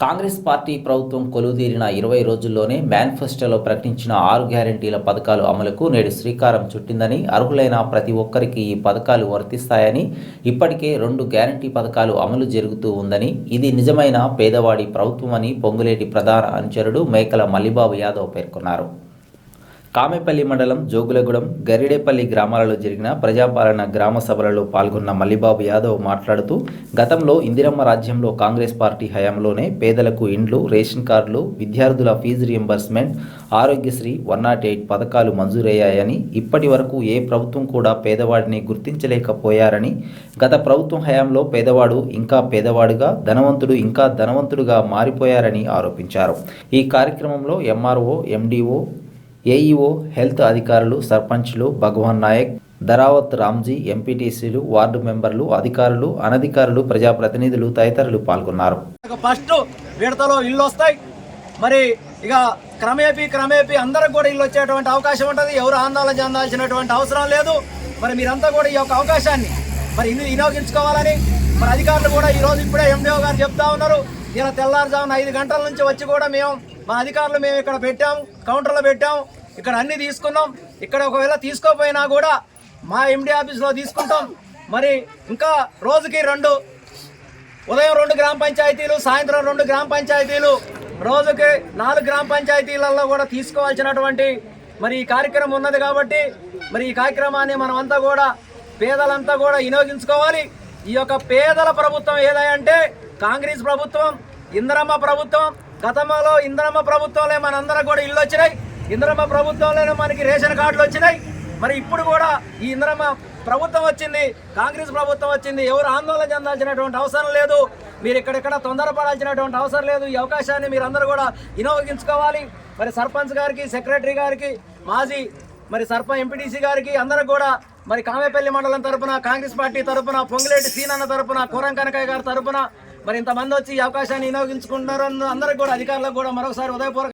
Congress party ప్రభుత్వం కొలువుదీరిన ఇరవై రోజుల్లోనే మేనిఫెస్టోలో ప్రకటించిన ఆరు గ్యారంటీల పథకాలు అమలుకు నేడు శ్రీకారం చుట్టిందని అర్హులైన ప్రతి ఒక్కరికి ఈ పథకాలు వర్తిస్తాయని ఇప్పటికే రెండు గ్యారంటీ పథకాలు అమలు జరుగుతూ ఉందని ఇది నిజమైన పేదవాడి ప్రభుత్వమని పొంగులేటి ప్రధాన అనుచరుడు మేకల మల్లిబాబు యాదవ్ పేర్కొన్నారు. కామెపల్లి మండలం జోగులగూడెం గరిడేపల్లి గ్రామాలలో జరిగిన ప్రజాపాలన గ్రామ సభలలో పాల్గొన్న మల్లిబాబు యాదవ్ మాట్లాడుతూ గతంలో ఇందిరమ్మ రాజ్యంలో కాంగ్రెస్ పార్టీ హయాంలోనే పేదలకు ఇండ్లు రేషన్ కార్డులు విద్యార్థుల fee reimbursement Aarogyasri one naught eight పథకాలు మంజూరయ్యాయని ఇప్పటి వరకు ఏ ప్రభుత్వం కూడా పేదవాడిని గుర్తించలేకపోయారని గత ప్రభుత్వం హయాంలో పేదవాడు ఇంకా పేదవాడుగా ధనవంతుడు ఇంకా ధనవంతుడుగా మారిపోయారని ఆరోపించారు. ఈ కార్యక్రమంలో ఎంఆర్ఓ ఎండిఓ ఏఈఓ హెల్త్ అధికారులు సర్పంచ్లు భగవాన్ నాయక్ ధరావత్ రామ్జీ ఎంపీటీసీలు వార్డు మెంబర్లు అధికారులు అనధికారులు ప్రజాప్రతినిధులు తదితరులు పాల్గొన్నారు. ఇక ఫస్ట్ విడతలో ఇల్లు వస్తాయి మరి ఇక క్రమేపీ క్రమేపీ అందరికి కూడా ఇల్లు వచ్చేటువంటి అవకాశం ఉంటుంది. ఎవరు ఆందోళన చెందాల్సినటువంటి అవసరం లేదు. మరి మీరంతా కూడా ఈ యొక్క అవకాశాన్ని మరి ఇన్ని వినియోగించుకోవాలని మరి అధికారులు కూడా ఈ రోజు ఇప్పుడే ఎండిఓ గారు చెప్తా ఉన్నారు. ఇలా తెల్లారుజామున ఐదు గంటల నుంచి వచ్చి కూడా మేము మా అధికారులు మేము ఇక్కడ పెట్టాం కౌంటర్లో పెట్టాం ఇక్కడ అన్ని తీసుకున్నాం. ఇక్కడ ఒకవేళ తీసుకోపోయినా కూడా మా ఎండి ఆఫీస్లో తీసుకుంటాం. మరి ఇంకా రోజుకి రెండు ఉదయం రెండు గ్రామ పంచాయతీలు సాయంత్రం రెండు గ్రామ పంచాయతీలు రోజుకి నాలుగు గ్రామ పంచాయతీలలో కూడా తీసుకోవాల్సినటువంటి మరి ఈ కార్యక్రమం ఉన్నది కాబట్టి మరి ఈ కార్యక్రమాన్ని మనమంతా కూడా పేదలంతా కూడా వినియోగించుకోవాలి. ఈ యొక్క పేదల ప్రభుత్వం ఏదంటే కాంగ్రెస్ ప్రభుత్వం ఇంద్రమ్మ ప్రభుత్వం గతంలో ఇంద్రమ్మ ప్రభుత్వంలో మనందరం కూడా ఇల్లు వచ్చినాయి. ఇందిరమ్మ ప్రభుత్వంలోనే మనకి రేషన్ కార్డులు వచ్చినాయి. మరి ఇప్పుడు కూడా ఈ ఇందిరమ్మ ప్రభుత్వం వచ్చింది కాంగ్రెస్ ప్రభుత్వం వచ్చింది ఎవరు ఆందోళన చెందాల్సినటువంటి అవసరం లేదు. మీరు ఇక్కడెక్కడ తొందరపడాల్సినటువంటి అవసరం లేదు. ఈ అవకాశాన్ని మీరు అందరూ కూడా వినియోగించుకోవాలి. మరి సర్పంచ్ గారికి సెక్రటరీ గారికి మాజీ మరి సర్పంచ్ ఎంపీటీసీ గారికి అందరూ కూడా మరి కామేపల్లి మండలం తరపున కాంగ్రెస్ పార్టీ తరపున పొంగులేటి సీనన్న తరపున కూరం కనకయ్య గారి తరపున మరి ఇంతమంది వచ్చి ఈ అవకాశాన్ని వినియోగించుకుంటున్నారు అందరికి కూడా అధికారులకు కూడా మరొకసారి ఉదయపూర్వక